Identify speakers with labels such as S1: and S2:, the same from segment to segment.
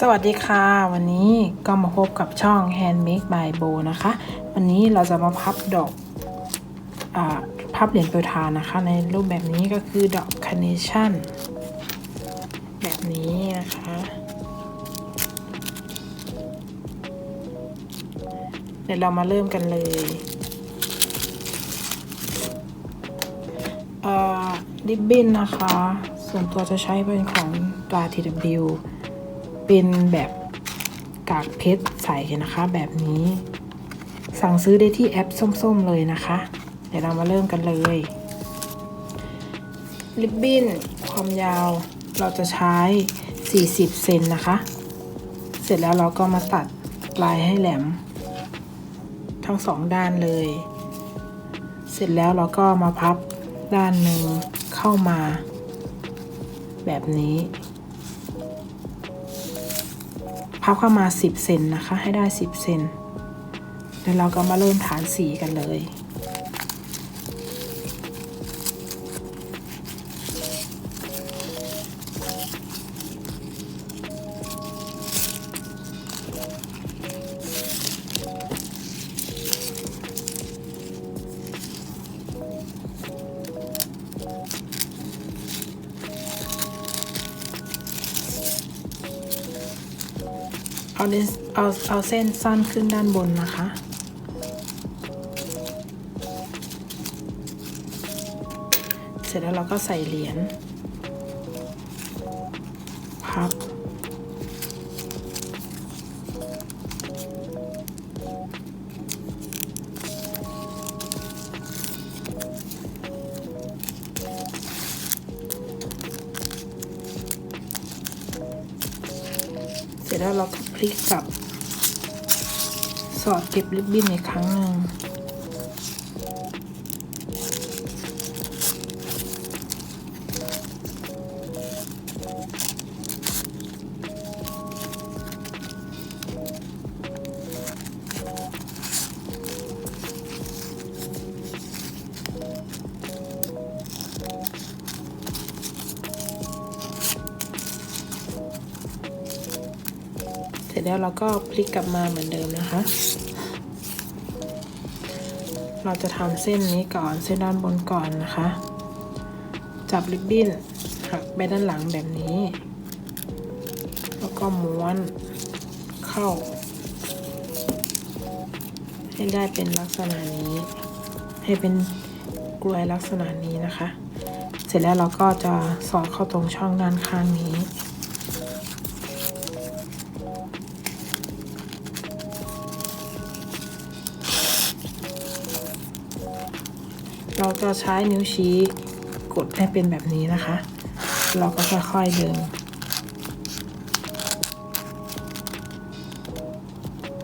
S1: สวัสดีค่ะ วันนี้ก็มาพบกับช่อง Handmade by Bo นะคะ วันนี้เราจะมาพับดอกอพับเหรียญโปรยทานนะคะ ในรูปแบบนี้ก็คือดอกคาร์เนชั่นแบบนี้นะคะ เดี๋ยวเรามาเริ่มกันเลยริบบิ้นนะคะ ส่วนตัวจะใช้เป็นของตรา TW เป็นแบบกากเพชรใสนะคะ แบบนี้ สั่งซื้อได้ที่แอปส้มๆเลยนะคะ เดี๋ยวเรามาเริ่มกันเลยริบบิ้นความยาวเราจะใช้ 40 เซนนะคะ เสร็จแล้วเราก็มาตัดปลายให้แหลม ทั้งสองด้านเลย เสร็จแล้วเราก็มาพับด้านหนึ่งเข้ามา แบบนี้ พับเข้ามา 10 เซนนะคะ ให้ได้ 10 เซน เดี๋ยวเราก็มาเริ่มฐานสีกันเลย เอาเลนเอาเอาเส้นสั้นขึ้นด้านบนนะคะ เสร็จแล้วเราก็ใส่เหรียญพับ พลิกกลับ สอดเก็บริบบิ้นอีกครั้งหนึ่ง ร็จแล้วเราก็พลิกกลับมาเหมือนเดิมนะคะ เราจะทำเส้นนี้ก่อนเส้นด้านบนก่อนนะคะ จับริบบิ้นหักไปด้านหลังแบบนี้ แล้วก็ม้วนเข้า ให้ได้เป็นลักษณะนี้ ให้เป็นกลวยลักษณะนี้นะคะ เสร็จแล้วเราก็จะสอดเข้าตรงช่องด้านข้างนี้ เราจะใช้นิ้วชี้กดให้เป็นแบบนี้นะคะ เราก็ค่อยๆดึง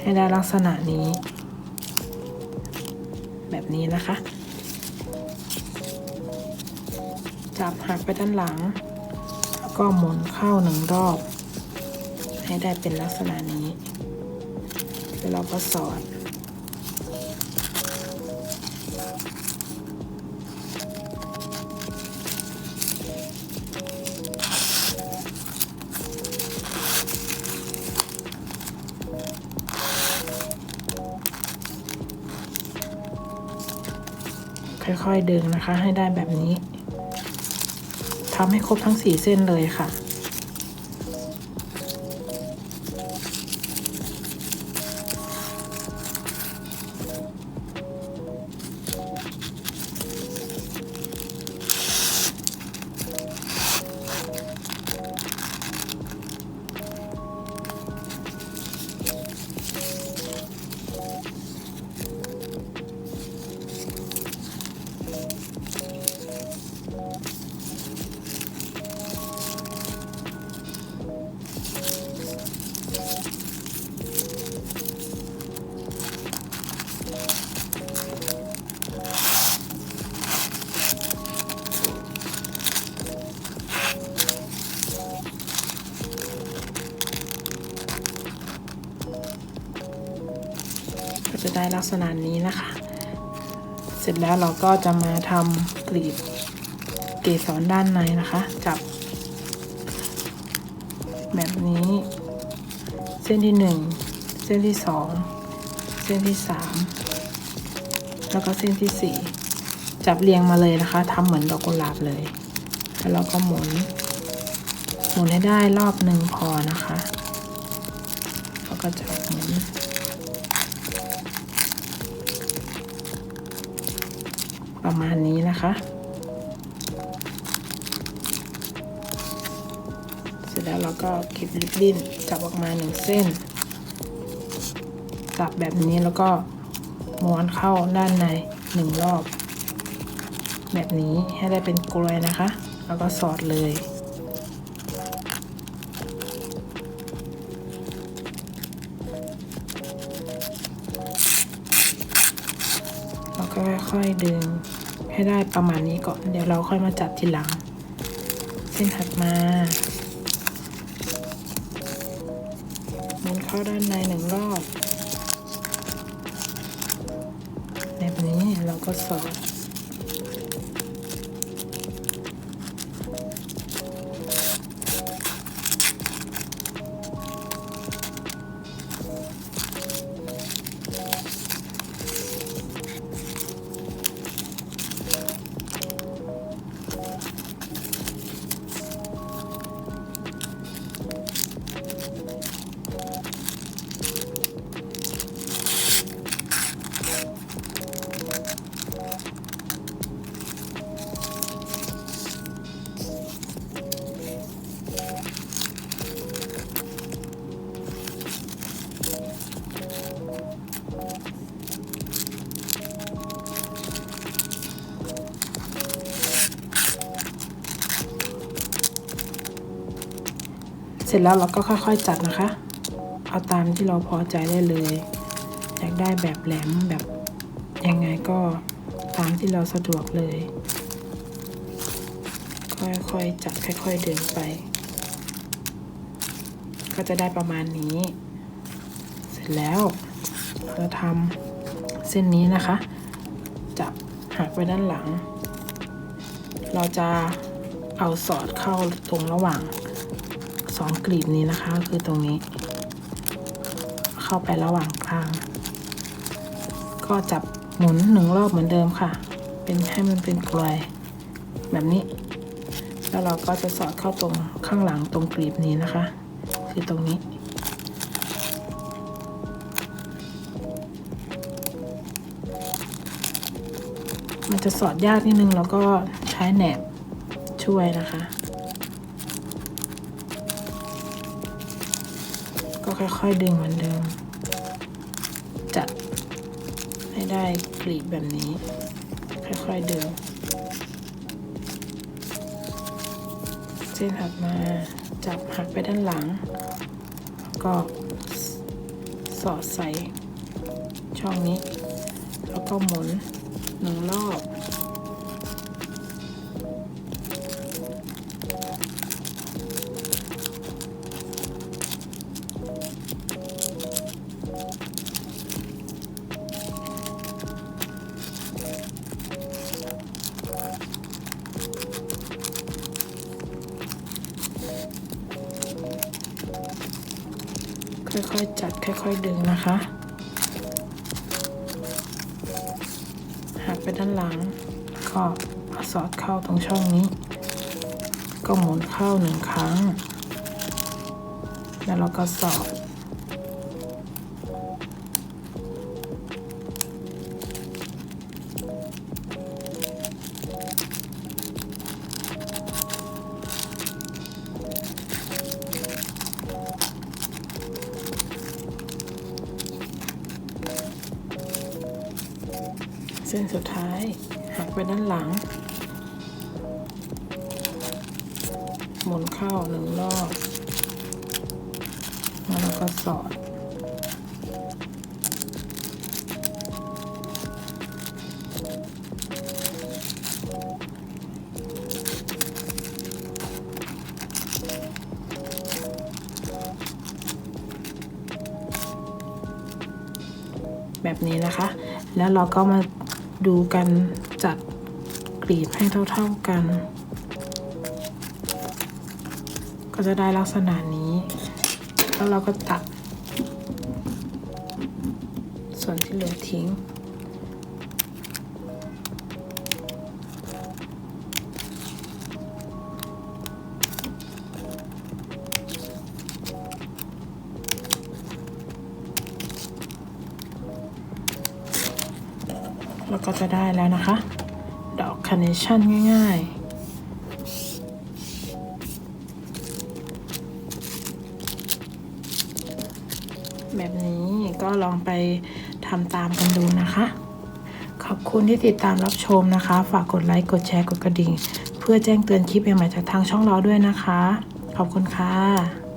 S1: ให้ได้ลักษณะนี้ แบบนี้นะคะ จับหักไปด้านหลัง แล้วก็หมุนเข้าหนึ่งรอบ ให้ได้เป็นลักษณะนี้ แล้วเราก็สอด ค่อยๆดึงนะคะ ให้ได้แบบนี้ทำให้ครบทั้งสี่เส้นเลยค่ะ จะได้ลักษณะนี้นะคะ เสร็จแล้วเราก็จะมาทำกลีบเกสรด้านในนะคะ จับ แบบนี้ เส้นที่หนึ่งเส้นที่สองเส้นที่สามแล้วก็เส้นที่สี่จับเรียงมาเลยนะคะทำเหมือนดอกกุหลาบเลย แล้วเราก็หมุน หมุนให้ได้รอบหนึ่งพอนะคะ แล้วก็จับหมุน ประมาณนี้นะคะ เสร็จแล้วเราก็เก็บริบบิ้นจับออกมาหนึ่งเส้น จับแบบนี้แล้วก็ม้วนเข้าด้านในหนึ่งรอบ แบบนี้ให้ได้เป็นกลวยนะคะ แล้วก็สอดเลยเราก็ค่อยๆดึง ให้ได้ประมาณนี้ก่อน เดี๋ยวเราค่อยมาจัดทีหลัง เส้นถัดมาหมุนเข้าด้านในหนึ่งรอบ แบบนี้เราก็สอด เสร็จแล้วเราก็ค่อยๆจัดนะคะ เอาตามที่เราพอใจได้เลย อยากได้แบบแหลมแบบยังไงก็ตามที่เราสะดวกเลย ค่อยๆจัดค่อย ๆเดินไป ก็จะได้ประมาณนี้ เสร็จแล้วเราทำเส้นนี้นะคะ จับหักไปด้านหลัง เราจะเอาสอดเข้าตรงระหว่าง สองกลีบนี้นะคะคือตรงนี้ เข้าไประหว่างกลาง ก็จับหมุนหนึ่งรอบเหมือนเดิมค่ะ เป็นให้มันเป็นกลวยแบบนี้ แล้วเราก็จะสอดเข้าตรงข้างหลังตรงกลีบนี้นะคะ คือตรงนี้มันจะสอดยากนิดนึงแล้วก็ใช้แหนบช่วยนะคะ ค่อยๆดึงเหมือนเดิม จัดให้ได้กลีบแบบนี้ ค่อยๆดึง เส้นถัดมาจับหักไปด้านหลัง ก็สอดใส่ช่องนี้ แล้วก็หมุนหนึ่งรอบ ค่อยๆดึงนะคะ หักไปด้านหลัง ก็สอดเข้าตรงช่องนี้ ก็หมุนเข้าหนึ่งครั้ง แล้วเราก็สอด ส้นสุดท้าย หักไปด้านหลัง หมุนเข้าหนึ่งรอบแล้วเราก็สอดแบบนี้นะคะ แล้วเราก็มา ดูกันจัดกรีบให้เท่าๆกัน ก็จะได้ลักษณะนี้ แล้วเราก็ตัด ส่วนที่เหลือทิ้ง แล้วก็จะได้แล้วนะคะ ดอกคาร์เนชั่นง่าย ๆแบบนี้ก็ลองไปทำตามกันดูนะคะ ขอบคุณที่ติดตามรับชมนะคะ ฝากกดไลค์ กดแชร์ กดกระดิ่ง เพื่อแจ้งเตือนคลิปใหม่ๆจากทางช่องเราด้วยนะคะ ขอบคุณค่ะ